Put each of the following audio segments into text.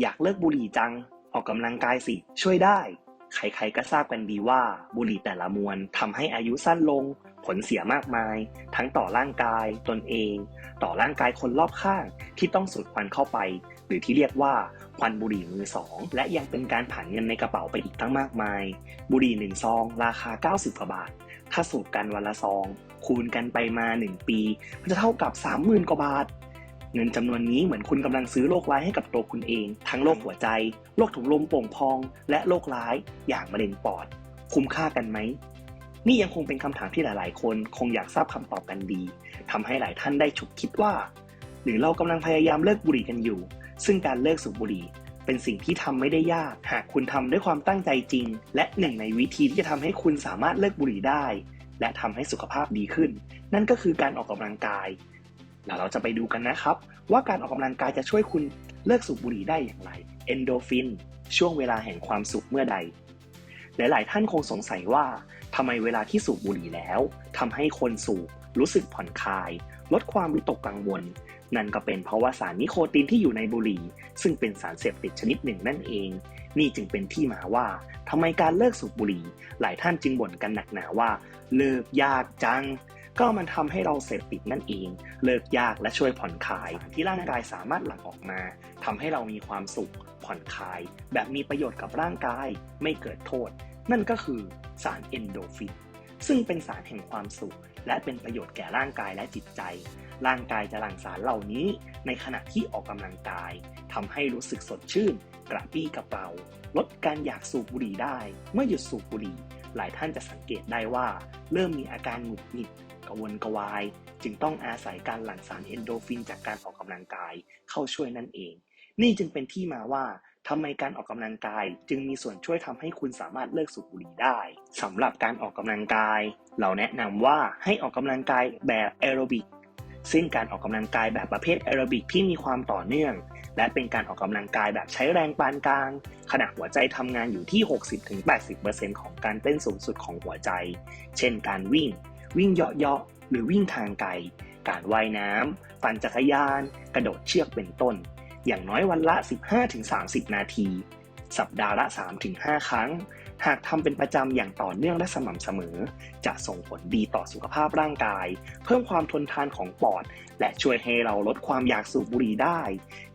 อยากเลิกบุหรี่จัง ออกกำลังกายสิ ช่วยได้ ใครๆก็ทราบกันดีว่า บุหรี่แต่ละมวนทำให้อายุสั้นลง ผลเสียมากมาย ทั้งต่อร่างกายตนเอง ต่อร่างกายคนรอบข้างที่ต้องสูดควันเข้าไป หรือที่เรียกว่าควันบุหรี่มือสอง และยังเป็นการผ่านเงินในกระเป๋าไปอีกตั้งมากมาย บุหรี่หนึ่งซอง ราคา 90กว่าบาท ถ้าสูบกันวันละซอง คูณกันไปมา 1 ปี มันจะเท่ากับ 30,000กว่าบาท เงินจำนวนนี้เหมือนคุณกำลังซื้อโรคร้ายให้กับตัวคุณเอง ทั้งโรคหัวใจ โรคถุงลมโป่งพอง และโรคร้ายอย่างมะเร็งปอด คุ้มค่ากันไหม นี่ยังคงเป็นคำถามที่หลาย ๆ คนคงอยากทราบคำตอบกันดีทำให้หลายท่านได้ฉุกคิดว่า หรือเรากำลังพยายามเลิกบุหรี่กันอยู่ ซึ่งการเลิกสูบบุหรี่เป็นสิ่งที่ทำไม่ได้ยาก หากคุณทำด้วยความตั้งใจจริง และหนึ่งในวิธีที่จะทำให้คุณสามารถเลิกบุหรี่ได้ และทำให้สุขภาพดีขึ้น นั่นก็คือการออกกำลังกาย เราจะไปดูกันนะครับ ว่าการออกกำลังกายจะช่วยคุณเลิกสูบบุหรี่ได้อย่างไร เอนโดฟิน ช่วงเวลาแห่งความสุขเมื่อใด หลาย ๆ ท่านคงสงสัยว่าทำไมเวลาที่สูบบุหรี่แล้วทำให้คนสูบรู้สึกผ่อนคลาย ลดความวิตกกังวล นั่นก็เป็นเพราะว่าสารนิโคตินที่อยู่ในบุหรี่ ซึ่งเป็นสารเสพติดชนิดหนึ่งนั่นเอง นี่จึงเป็นที่มาว่าทำไมการเลิกสูบบุหรี่ หลายท่านจึงบ่นกันหนักหนาว่า เลิกยากจัง ก็มันทำให้เราเสพติดนั่นเอง เลิกยากและช่วยผ่อนคลาย ที่ร่างกายสามารถหลั่งออกมาทำให้เรามีความสุขผ่อนคลาย แบบมีประโยชน์กับร่างกายไม่เกิดโทษ นั่นก็คือสารเอนโดฟินซึ่งเป็นสารแห่งความสุข และเป็นประโยชน์แก่ร่างกายและจิตใจ ร่างกายจะหลั่งสารเหล่านี้ ในขณะที่ออกกำลังกายทำให้รู้สึกสดชื่น กระปี้กระเป๋า ลดการอยากสูบบุหรี่ได้ เมื่อหยุดสูบบุหรี่ หลายท่านจะสังเกตได้ว่า เริ่มมีอาการหงุดหงิด กระวนกระวาย จึงต้องอาศัยการหลั่งสารเอนโดฟินจากการออกกำลังกายเข้าช่วยนั่นเอง นี่จึงเป็นที่มาว่าทำไมการออกกำลังกายจึงมีส่วนช่วยทำให้คุณสามารถเลิกสูบบุหรี่ได้สำหรับการออกกำลังกาย เราแนะนำว่าให้ออกกำลังกายแบบแอโรบิกซึ่งการออกกำลังกายแบบประเภทแอโรบิกที่มีความต่อเนื่อง และเป็นการออกกำลังกายแบบใช้แรงปานกลาง ขณะหัวใจทำงานอยู่ที่ 60-80%ของการเต้นสูงสุดของหัวใจ เช่นการวิ่ง วิ่งเหาะๆหรือวิ่งทางไกล การว่ายน้ำปั่นจักรยาน กระโดดเชือกเป็นต้น อย่างน้อยวันละ 15-30 นาที สัปดาห์ละ 3-5 ครั้ง หากทำเป็นประจำอย่างต่อเนื่องและสม่ำเสมอ จะส่งผลดีต่อสุขภาพร่างกาย เพิ่มความทนทานของปอด และช่วยให้เราลดความอยากสูบบุหรี่ได้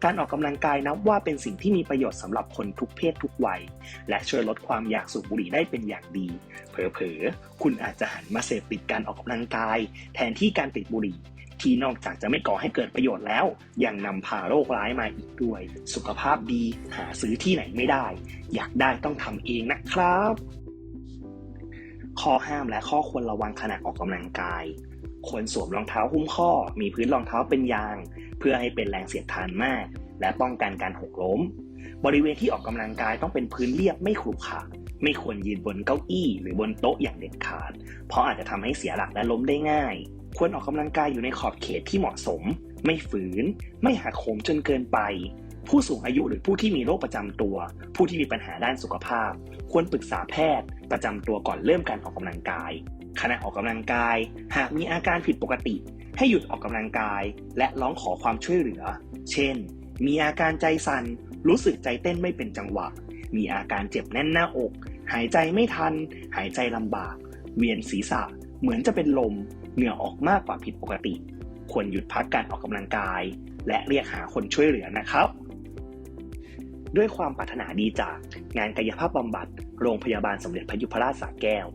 การออกกำลังกายนับว่าเป็นสิ่งที่มีประโยชน์สำหรับคนทุกเพศทุกวัย และช่วยลดความอยากสูบบุหรี่ได้เป็นอย่างดี เผลอๆ คุณอาจจะหันมาเสพติดการออกกำลังกาย แทนที่การติดบุหรี่ ที่นอกจากจะไม่ก่อให้เกิดประโยชน์แล้ว ยังนำพาโรคร้ายมาอีกด้วย สุขภาพดีหาซื้อที่ไหนไม่ได้ อยากได้ต้องทำเองนะครับ ข้อห้ามและข้อควรระวังขณะออกกำลังกายควรสวมรองเท้าหุ้มข้อ มีพื้นรองเท้าเป็นยาง เพื่อให้เป็นแรงเสียดทานมาก และป้องกันการหกล้ม บริเวณที่ออกกำลังกายต้องเป็นพื้นเรียบไม่ขรุขระไม่ควรยืนบนเก้าอี้ หรือบนโต๊ะอย่างเด็ดขาด เพราะอาจจะทำให้เสียหลักและล้มได้ง่าย ควรออกกำลังกายอยู่ในขอบเขตที่เหมาะสม ไม่ฝืน ไม่หักโหมจนเกินไป ผู้สูงอายุหรือผู้ที่มีโรคประจำตัว ผู้ที่มีปัญหาด้านสุขภาพ ควรปรึกษาแพทย์ ประจำตัวก่อนเริ่มการออกกำลังกายขณะออกกำลังกาย หากมีอาการผิดปกติ ให้หยุดออกกำลังกาย และร้องขอความช่วยเหลือ เช่น มีอาการใจสั่น รู้สึกใจเต้นไม่เป็นจังหวะ มีอาการเจ็บแน่นหน้าอก หายใจไม่ทัน หายใจลำบาก เวียนศีรษะ เหมือนจะเป็นลม เหงื่อออกมากกว่าผิดปกติ ควรหยุดพักการออกกำลังกาย และเรียกหาคนช่วยเหลือนะครับ ด้วยความปรารถนาดีจากงานกายภาพบำบัด โรงพยาบาลสมเด็จพระยุพราชสระแก้ว